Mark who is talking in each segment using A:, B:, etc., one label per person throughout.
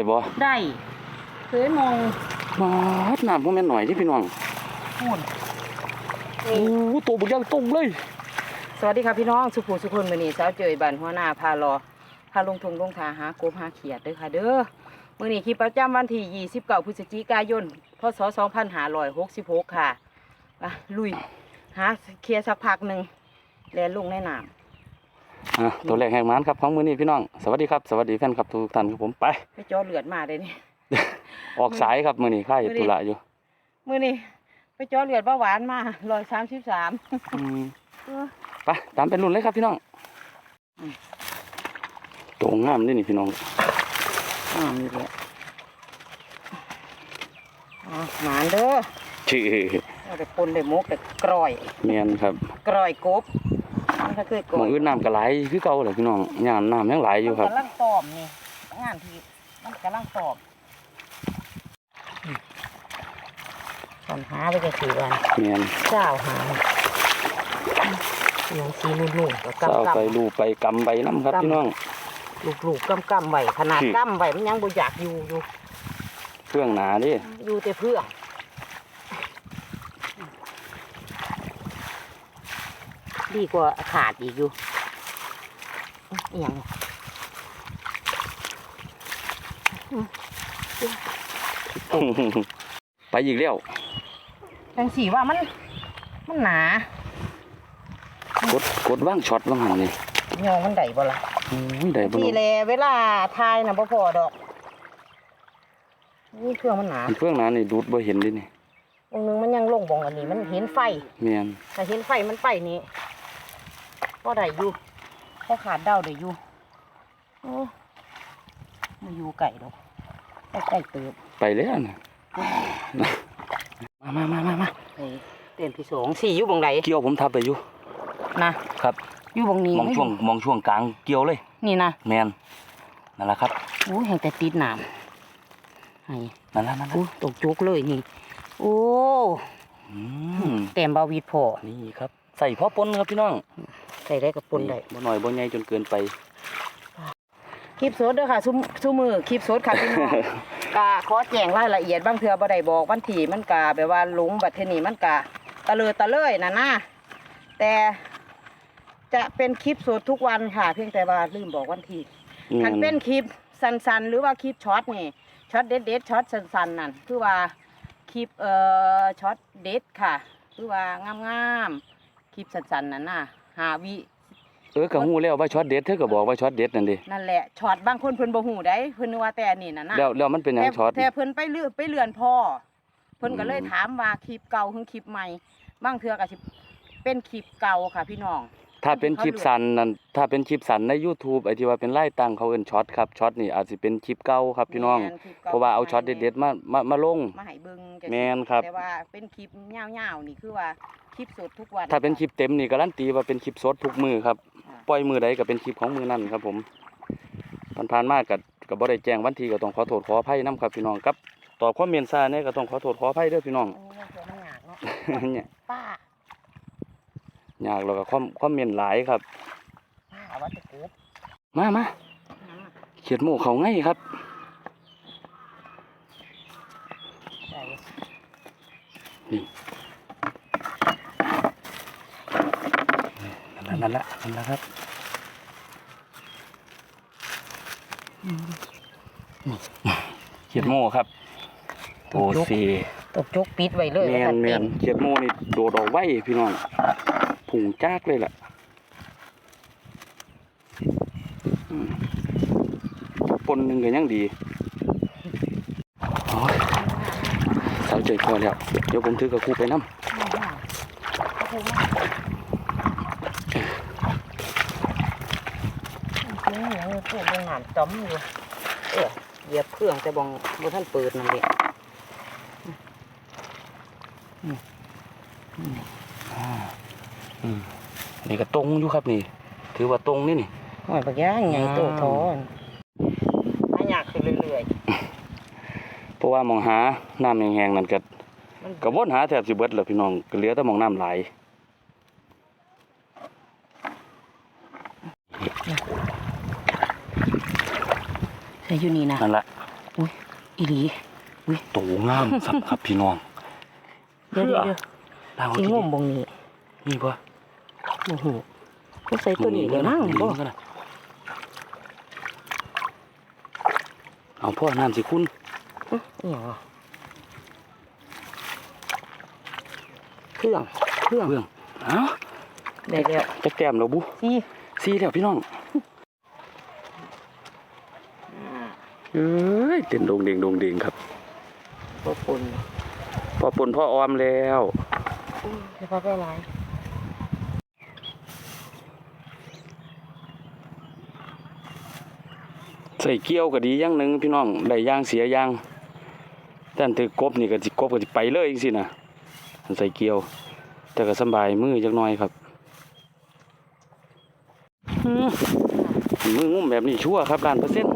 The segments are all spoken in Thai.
A: ได้บ่
B: ได้เคยมอง
A: มาดน้ำบ่แม่นหน่อยที่พี่น้อง
B: หุ่น
A: โอ้โหตัวบักอยังต้มเลย
B: สวัสดีค่ะพี่น้องสุภูสุคนมื้อนี้สาวเจยบันหัวหน้าพารอพาลงทงลงทาหากบหาเขียดเด้อค่ะเด้อมื้อนี้คลิปประจำวันที่29พฤศจิกายนพศ2566ค่ะไปลุยหาเคลียร์สักพักหนึงแลนลงในน้ำ
A: อะตัวแรกแห่งมันครับของมื้อนี้พี่น้อง สวัสดีครับ สวัสดีแฟนครับทุกท่านครับผมไป
B: ไปจอเลือดมาได้นี่
A: ออกสายครับมื้อนี้ค่าย
B: มื้อนี้
A: ตุละอยู่
B: มื้อนี้ไปจอเลือดเบาหวานมา133
A: อืม
B: เออ
A: ไปตามเป็นรุ่นเลยครับพี่น้อง
B: อืม
A: โตงามนี่นี่พี่น้อง
B: อ่ามีแหละอะหมานเด้อ
A: ชื่อ
B: เอาแต่ปนได้มกแต่กรอย
A: เมียนครับ
B: กรอยกบ มันก็คือกร
A: หม
B: อ
A: อยงอื่นน้ำก็ไหลคือเก่าเลยพี่น้องยามน้ำยังไหลอยู่ครับ
B: มันกำลังตอมนี่งานที่มันกำลังตอมตอนหาไปจะสี่วัน
A: เมียน
B: เจ้าหาเสียงสีนุ่นๆก็
A: เศร้ากำไป
B: กำ
A: ลูไปกำไปน้ำครับพี่น้อง
B: ลูกๆกำกำๆไหวขนาด
A: ที่
B: กำไหวมันยังบ่อยากอยู่อยู่
A: เครื่องหนาดิ
B: อยู่แต่เพื่อ ดีกว่าขาดอีกอยู่อหย่าง
A: ไปอีกแล้ว
B: จังสีว่ามัน มันหนาก
A: ดกดว่างช็อตว่างหันนี่
B: ยองมันได้บ่ล่ะ
A: โอ้ยได้บ่
B: ที
A: เนาะ
B: แลเวลาทายน่ะบ่พอดอกนี่เครื่องมันหนา
A: อันเครื่องหนานี่ดูดบ่เห็นดินี่
B: องค์นึงมันยังลงบ่งอันนี้มันเห็นไฟ
A: เมียน
B: ถ้าเห็นไฟมันไปนี่ ก็ได้อยู่ก็ขาดเดาได้อยู่โอ้มาอยู่ไก่ดอกใกล้ๆเติบ
A: ไปแล้วนะมามามามามา
B: ไอ้เต้นที่สองสี่อยู่บงไหน
A: เกี่ยวผมทับไปอยู่
B: นะครับอยู่บงนี้
A: มองช่วงมองช่วงกลางเกี่ยวเลย
B: นี่นะ
A: แมนนั่นแหละครับ
B: โอ้ยแห่งแต่ติดน้ำไอ้
A: นั่นแหละนั่นแหละ
B: โอ้ตกจุกเลยนี่ โอ้
A: อืม
B: เต็มบาวีดพอ
A: นี่ครับ ใส่พ่อปนครับพี่น้อง
B: ใส่ได้กับปนได้
A: บ่หน่อยบ่ใหญ่จนเกินไป
B: คลิปสดเด้อค่ะซุมซุมือคลิปสดค่ะพี่น้องกาขอแจ้งรายละเอียดบางเทื่อบ่ได้บอกวันที่มันกาแบบว่าหลงบัดเทอนี้มันกาตะเลอตะเลยน่ะนะแต่จะเป็นคลิปสดทุกวันค่ะ เพียงแต่ว่าลืมบอกวันที่คันเป็นคลิปสั้นๆ หรือว่าคลิปช็อตนี่ช็อตเด็ดเด็ดๆช็อตสั้นๆนั่นคือว่าคลิปเอ่อช็อตเด็ดค่ะ คือว่างามๆคลิปสั้นๆนั่นน่ะ หาวิ
A: เออก็ฮู้แล้วว่าช็อตเด็ดเธอก็บอกว่าช็อตเด็ดนั่นดิ
B: นั่นแหละช็อตบางคนเพิ่นบ่ฮู้ได้เพิ่นนึกว่าแต่อันนี่น่ะนะ
A: แล้วแล้วมันเป็นหยัง
B: แต่
A: ช็อต
B: แต่เพิ่นไปเลื่อนไปเลื่อนพ่อเพิ่นก็เลย
A: อืม
B: ถามว่าคลิปเก่าหรือคลิปใหม่บางเทื่อก็สิเป็นคลิปเก่าค่ะพี่น้อง
A: ถ้าเป็นคลิปสั้นนั่นถ้าเป็นคลิปสั้นใน YouTube ไอ้ที่ว่าเป็นไล่ตังเขาเอิ้นช็อตครับช็อตนี่อาจสิเป็นคลิปเก่าครับพี่น้อง
B: แม่คลิปก่
A: เพราะว่าเอาช็อตเด็ดๆมามามาลง
B: มาให้เบิ่งจัง
A: แม่นครับ
B: แต่ว่าเป็นคลิปยาวๆนี่คือว่าคลิปสดทุกวัน
A: ถ้าเป็นคลิปเต็มนี่การันตีว่าเป็นคลิปสดทุกมือครับ
B: ค่ะ
A: ปล่อยมือใดก็เป็นคลิปของมือนั่นครับผมผ่านๆมากกับกับบ่ได้แจ้งวันที่ก็ต้องขอโทษขออภัยนํครับพี่น้องครับตอบความเมียนซาเนี่ยก็ต้องขอโทษขออภัยเด้อพี่น้อง
B: โอ้ยเดี๋ยวมันหยากเนาะ
A: เนี่ย
B: ป้า ยา
A: กแล้วก็ความความเมียนหลายครับ
B: ป้าว่าจะเกิด
A: มามาเขียดหมูเขาไงครับ
B: ใส่
A: นั่นละนั่นละนั่นละครับเขียดหมูครับโอ้สี
B: ตบจกปิดไว้เลย
A: แม
B: ว่าซั่
A: นแม
B: เต็
A: นเขียดหมูนี่โดดออกไว้พี่น้อง ผงจากเลยล่ะปนหนึ่งก็ยังดีเสาใจพอแล้ว เดี๋ยวผมถือกับครูไปน้ำ
B: นี่ยังพูดยังหานต้มอยู่เออเหยียบเครื่องแต่บองบ่ท่านเปิดนั่นแหละ
A: อืมอ่า นี่ก็ตรงอยู่ครับนี่ ถือว่าตรงนี่นี่
B: หอยปักย่างใหญ่โตทอนหายากขึ้นเรื่อย
A: เพราะว่ามองหาน้ำแห้งๆนั่นก็
B: ๆมัน
A: ก็วนหาแทบสิเบิดแล้วพี่น้องก็เหลือแต่มองน้ำไหล
B: ใช่อยู่นี่นะ
A: นั่นละ
B: อีหลี
A: โตงามสับครับพี่น้อง
B: เดี๋ยวเดี๋ยวเดี๋ยว
A: ลาว
B: สิงมบงนี้
A: นี่บ่
B: โอ้โหก็ใส่ตัวนี้เดี๋ยวนั่งบ่
A: ก็นะเอาพ่อน้ำสิคุณ
B: อื้ออหยังอะเครื่องเครื่อง
A: เรื่องเอ้า
B: ได้แล้ว
A: จักแต้มแล้วบุ
B: สี่
A: ซีแล้วพี่น้องเอ้ยเต้นโดงเดงโดงเดงครับ
B: บ่ปน
A: พอปนพ่อออมแล้ว
B: เดี๋ยวพอไปหลาย
A: ใส่เกี้ยวก็ดีอย่างหนึ่งพี่น้องได้อย่างเสียอย่างแต่อันถือกบนี่ก็สิกบก็สิไปเลยจังซี่นะอันใส่เกี้ยว แต่ก็สำบายมือจักหน่อยครับอืมมืองุ้มแบบนี้ชัวร์ครับล้านเปอร์เซ็นต์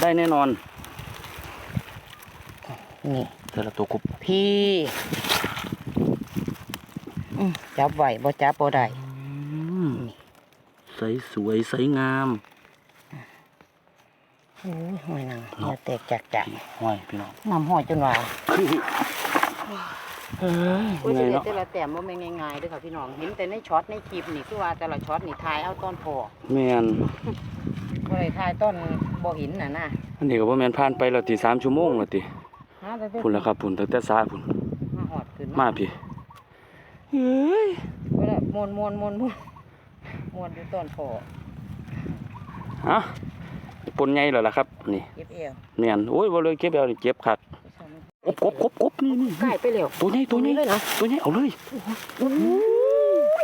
A: ได้แน่นอน
B: นี่
A: แต่ละตัวกบ
B: พี่อืมจับไหวบ่จับบ่ได้
A: อืมใสสวยใสงาม
B: โอ้ยหอยนางเนื้อแตกจากจาก
A: ห้อยพี่น้อง
B: น้ำหอยจนว่า
A: เฮ้ย
B: โอ้ย
A: ไง
B: แต่ละ
A: เนาะ
B: แต่ละแต้มบ่แม่นง่ายๆเด้อค่ะพี่น้องเห็นแต่ในช็อตในคลิปนี่คือว่าแต่ละช็อตนี่ถ่ายเอาตอนพอ
A: แม่น
B: บ่ได้ถ่ายตอนบ่เห็นน่ะนะ
A: อันนี้ก็บ่แม่นผ่านไปแล้วติ3ชั่วโมงแล้วติ
B: หาแต่เด้อ
A: พุ่นแล้วครับพุ่นตั้งแต่สายพุ่น
B: มาหอดขึ้น
A: มาพี่เฮ้ย
B: บ่ได้มวนมวนมวนมวนมวนอยู่ตอนพอ
A: ฮะ ปนใหญ่แล้วล่ะครับ นี่
B: เก็บเอว
A: แม่นโอ้ยบ่เลยเก็บเอานี่เก็บคักกบกบกบกบนี่นี่
B: ใกล้ไปแล้ว
A: ตัวใหญ่ตัวใหญ่
B: เลยนะ
A: ตัวใหญ่เอาเลย
B: โอ้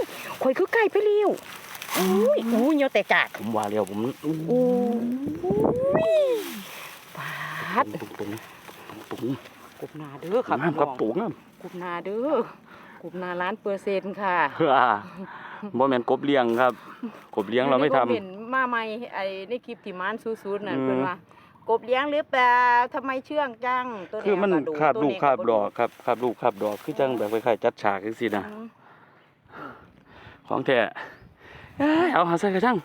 B: ยข่อยคือใกล้ไปแล้วโอ้ยโอ้ยเหนียวแตกจาก
A: ผมว่าแล้วผม
B: โอ้ยปาด
A: ตุงตุงตุง
B: กบนาเด้อครับ
A: งามครับ
B: พี่
A: ตุ
B: น้อง
A: งงาม
B: กบนาเด้อกบนาล้านเปอร์เซ็นต์ค่ะ
A: เฮ้อ บ่แม่นกบเลี้ยงครับ กบเลี้ยงเราไม่ทำ
B: เห็นมาใหม่ไอ้ในคลิปที่มานซูๆน่ะ
A: อืม
B: เพิ่นว่ากบเลี้ยงหรือเปล่าทำไมเชื่องจังตัว
A: คือมัน
B: กระโดด
A: คาบ
B: ตัว
A: ลูก
B: นี้
A: คาบ
B: ระ
A: ด
B: โอ
A: กครับคาบลูกคาบดอกคือจังแบบคล้ายๆจัดฉากจังซี่นะ
B: อืม
A: ของแท้เอ้ยเอาหาใส่กระชัง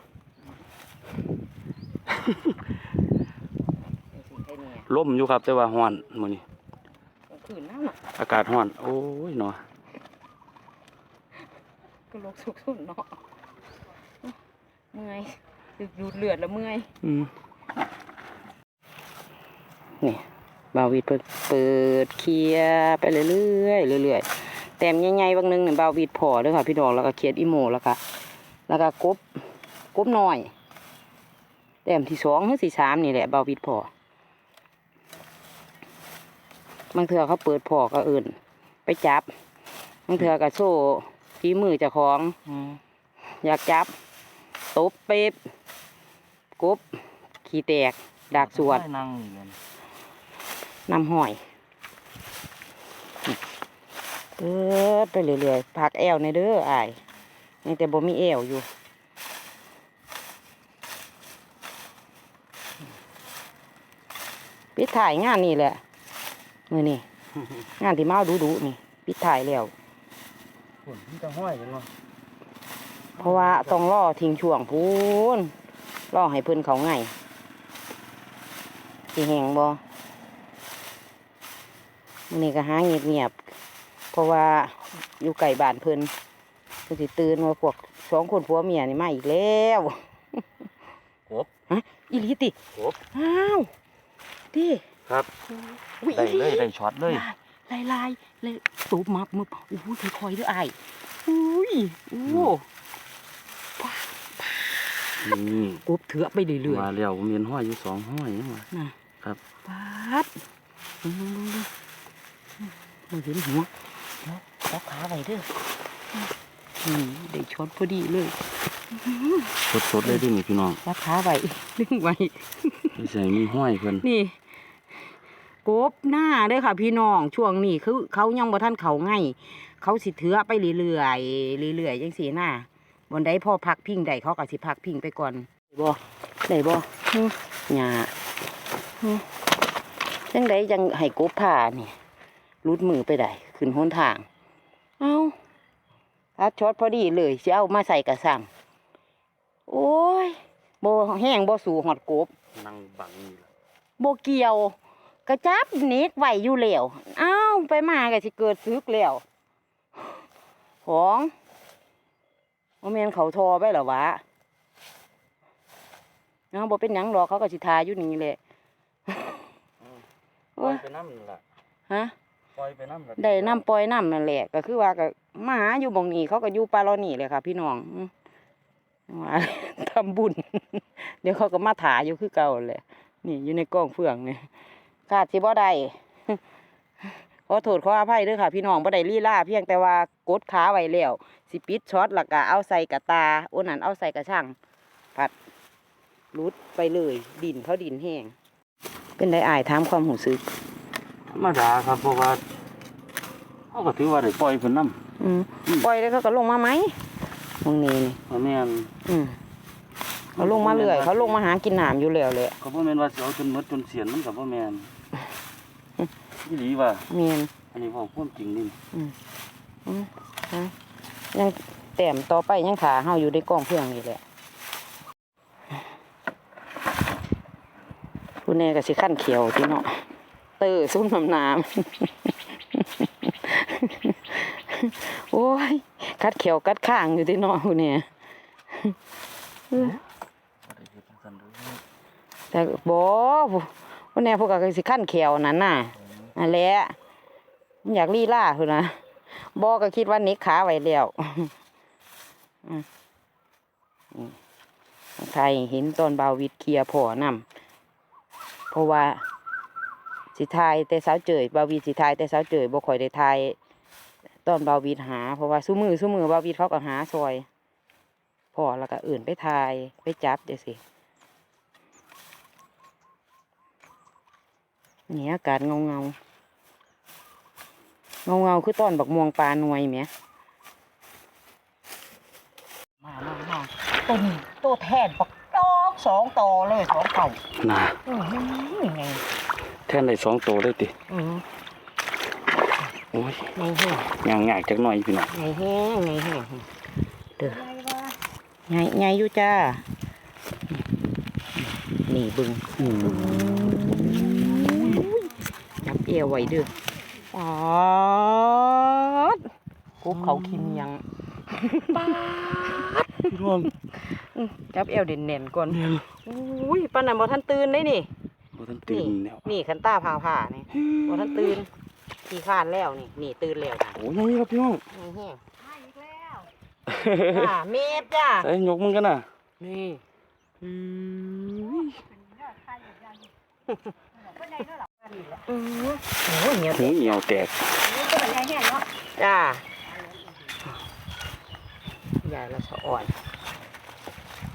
B: ไอ้นี่
A: ลมอยู่ครับแต่ว่าร้อนมื้อนี้
B: กลางคืนน้ำน่ะ
A: อากาศร้อน โอ้ยเนาะ
B: ก็ลกสุกสุนเนาะเมื่อยดูดเลือดแล้วเมื่อย
A: อืม
B: นี่บาวิดเปิดเปิดเคลียร์ไปเรื่อยๆเรื่อยๆแต้มใหญ่ๆบางนึงเนี่ยบาวิดพอเด้วยค่ะพี่น้องแล้วก็เขียดอีโมแล้วก็แล้วก็กบกบน้อย แต้มที่สองหรือที่สามนี่แหละบาวิดพอบางเถื่อเขาเปิดพอก็เอื่น ไปจับบางเถื่อก็โซ่ ฝีมือเจ้าของ อยากจับตบเป๊บกบ ขี้แตก ดากสวด
A: นั่งนี่แม่น
B: น้ำหอยเปิดไปเรื่อยๆพักแอวในเด้ออายนี่แต่บ่มีแอวอยู่ปิดถ่ายงานนี่แหละมือนี่งานที่มาดูดูๆนี่ปิดถ่ายแล้ว
A: ฝุ่นมันจะห้อยจังเนาะ
B: เพราะว่าต้องรอทิ้งช่วงพูนรอให้เพิ่นเขาไงสิแหงบ่มื้อนี้ก็หาเงียบๆเพราะว่าอยู่ไก่บ้านเพิ่นเพิ่นสิตื่นว่าพวกสองคนผัวเมียนี่มาอีกแล้ว
A: กบ
B: ฮะอีหลีติ
A: กบ
B: อ้าวติ
A: ครับ
B: อุ้ย
A: ได้
B: อีห
A: เล
B: ลี
A: ยได้ช็อตเลย
B: ลายลายๆเลย ตูบมับมึบโอ้โหค่อยๆเด้ออ้ยอุ้ยโอ้
A: นี่
B: กบเถือไปเรื่อยๆ
A: มาแล้วผมเห็นห้อยอยู่สองห้อยนี่ว่า
B: นะครับปาดมึงมึงเห็นหัวเดี๋ยวขาไว้เด้อนี่ได้ช็อตพอดีเลย
A: สดๆเลยเดินี่พี่น้อง
B: จับขาไว้ดึงไว้
A: ใช่มีห้อยเพิ่น
B: นี่ กบหน้าเด้อค่ะ พี่น้องช่วงนี้คือเขายังบ่ทันเขาไงเขาสิเถือไปเรื่อยๆเรื่อยๆจังสีหน้าบนใดพ่อพักพิงใดเขาก็สิพักพิงไปก่อนบ่ได้บ่หึหญ้าหึจังใดจังให้กบผ่านี่รุดมือไปได้ขึ้นหนทาง เอาตัดช็อตพอดีเลยสิเอามาใส่กระสังโอ้ยบ่แห้งบ่สู่หอดกบ
A: นั่งบังนี่ล่ะ
B: บ่เกี่ยว กระจับเน็กไว้อยู่แล้วอ้าวไปมาก็สิเกิดซึกแล้วของบ่แม่นเขาทอไปเหรอวะเนาะบ่เป็นหยังดอกเขาก็สิทาอยู่นี่แหละ
A: ปล่อยไปน้ำนั่นล่ะ
B: ฮะ
A: ปล่อยไปน้ำล่ะ
B: ได้น้ำปล่อยน้ำนั่นแหละก็คือว่าก็มาหาอยู่บ่งนี้เขาก็อยู่ปลาเรานี่เลยค่ะ พี่น้องอืมว่าทำบุญ เดี๋ยวเขาก็มาถาอยู่คือเก่าแหละนี่อยู่ในกล้องเฟืองนี่ ขาดสิบ่ได้ขอโทษขออภัยเด้วยค่ะ พี่น้องบ่ได้ลีลาเพียงแต่ว่ากดขาไว้แล้วสิปิดช็อตแล้วก็เอาใส่กระตาโอ้นั่นเอาใส่กระช่างผัดรุดไปเลย ดินเขาดินแห้ง เป็นได้อายถามความหูซึก
A: ธรรมดาครับเพราะว่าเขาก็ถือว่าได้ปล่อยเพิ่นน้ำ
B: อืมปล่อยแล้วเขาก็ลงมาไหมตรงนี้นี่
A: เพราะแม่น
B: อืมเขาลงมาเรื่อย เขาลงมาหากินน้ำอยู่แล้วเลย
A: ก็บ่แม่นว่าสิเอาจนหมดจนเสียนมันก็บ่แม่น อีหลีว่า
B: เมียน
A: อันนี้เว้าความจริงนี่
B: อืมฮะยังแต้มต่อไปยังขาเฮาอยู่ในกล้องเพื่องนี่แหละผู้แน่ก็สิขั้นเขียวที่เนาะเตอซุ้มน้ำน้ำโอ้ยกัดเขียวกัดข้างอยู่ที่เนาะผู้แน่แต่บอผู้แน่พวกก็สิขั้นเขียวนั่นน่ะ นั่นแหละมันอยากลีล่าคือนะบอก็คิดว่านิกขาไว้แล้วอืมอืมไทยเห็นต้นบาววิดเคลียร์พอนำเพราะว่าสิทายแต่สาวเจยบาววิดสิทายแต่สาวเจยบ่ค่อยได้ทายต้นบาววิดหา เพราะว่าสู้มือสู้มือบาววิดเขาก็หาซอยพอแล้วก็อื่นไปทายไปจับเดี๋ยวสิ นี่อากาศเงาเงาเงาเงาๆคือต้นบักม่วงปลาหน่วยแหมมามามาตัวนี้ตัวแทนบักดอกสองต่อเลยสองเก่า
A: น่ะ
B: อือหือไง
A: แท่นได้สองตัวเลยติ
B: อือ
A: โอ้ย
B: ไงแห้ง
A: ย่างยากจักหน่อยพี่น้อง
B: ไงแห้งไงแห้งเด้อไงไงอยู่จ้านี่บึง
A: อืม
B: จับเอวไว้เด้อปอดกุ๊บเขาคิมยัง
A: พี่น้อง
B: อื้อจับเอวเด่นๆก่อนอุ้ยปานนั้นบ่ทันตื่นได้นี่
A: บ่ทันตื่น
B: นี่
A: แล้ว
B: นี่ขันตาพาผ่านี่บ่ทันตื่นขี้ข้านแล้วนี่นี่ตื่นแล้วจ้ะ
A: โอ้ยยังครับพี่น้อง
B: นี่แห้งจ้าเมฟจ้า
A: ใส่ยกมึงกันน่ะ
B: นี่
A: อืม
B: อือโอ้ยเหนียว
A: หูเหี่ยวแตก
B: จ้าใหญ่ละสะอ่อน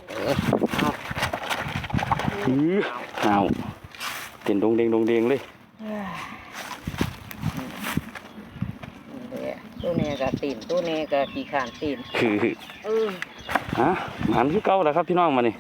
B: เออเอา
A: อืออ้าวเต้นดงเดงดงเดงเลย
B: นี่แหละตัวนี้ก็ตีนตัวนี้ก็ขี้ขานตีน
A: คือ
B: เออ
A: ฮะหมันคือเก่าแล้วครับพี่น้องมานี่